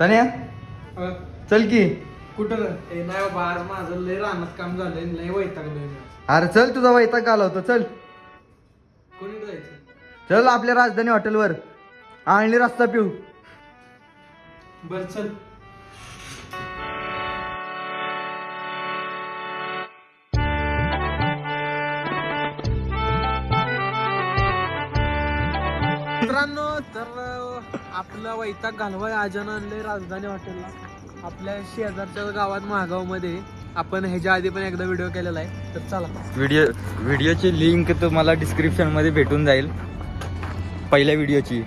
तन्या? अ, चल की. कुठं? रे? ए नाही बाबा आज माझं लय रानात काम झालंय लय वैतागलोय मी अरे चल तुझा वैताग आला होता चल. कोणी जायचं? चल आपल्या राजधानी हॉटेलवर. आणि रस्ता पिऊ. बर चल. मित्रांनो तर आपला वैताग घालवाय आजानं आणलंय राजधानी हॉटेलला. आपल्या शेजारच्या गावात महागावमध्ये आपण ह्याच्या आधी पण एकदा व्हिडिओ केलेला आहे. तर चला. व्हिडिओ व्हिडिओची लिंक तुम्हाला डिस्क्रिप्शनमध्ये भेटून जाईल. पहिल्या व्हिडिओची.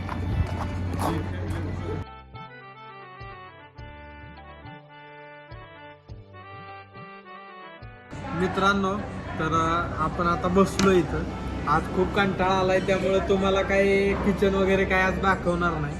मित्रांनो तर आपण आता बसलो इथं. आज खूप कंटाळा आलाय त्यामुळे तुम्हाला काही किचन वगैरे काय आज दाखवणार नाही.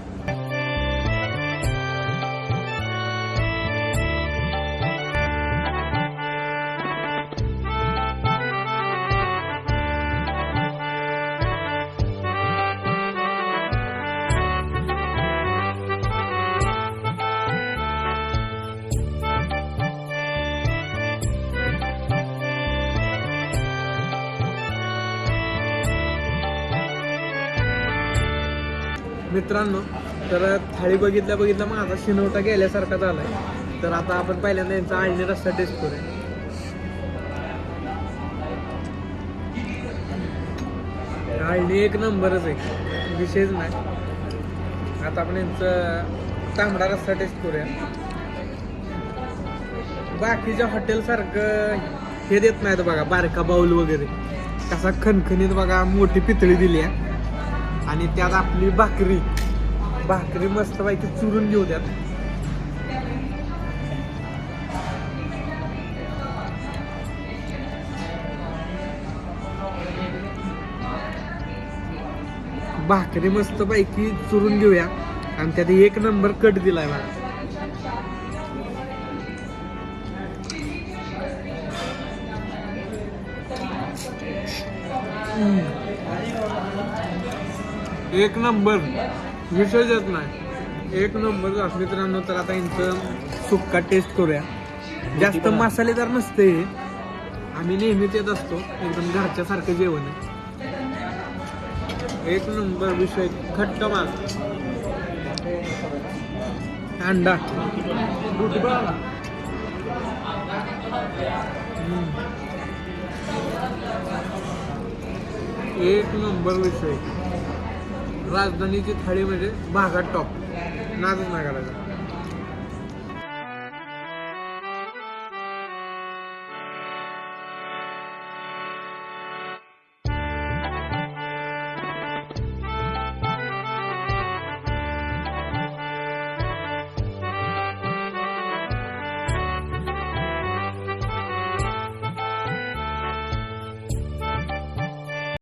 मित्रांनो तर थाळी बघितल्या बघितल्या माझा शिनवटा गेल्यासारखा झालाय. तर आता आपण पहिल्यांदा यांचा आळणी रस्ता टेस्ट करूया. आळणी एक नंबरच आहे. विषयच नाही. आता आपण यांचं तांबडा रस्ता टेस्ट करूया. बाकीच्या हॉटेलसारखं हे देत नाहीत बघा बारका बाऊल वगैरे. कसा खणखणीत बघा मोठी पितळी दिली आहे. आणि त्यात आपली भाकरी. भाकरी मस्त पैकी चुरून घेऊ द्यात भाकरी मस्तपैकी चुरून घेऊया. आणि त्यात एक नंबर कट दिलाय मला एक नंबर. विषय येत नाही. एक नंबर मित्रांनो तर आता यांचं सुक्का टेस्ट करूया. जास्त मसालेदार नसते. आम्ही नेहमीच येत असतो. एकदम घरच्या सारखं जेवण आहे. एक नंबर विषय. खट्ट माल. अंडा. एक नंबर विषय. राजधानीची थाळी म्हणजे भागात टॉप नादच नाही करायचा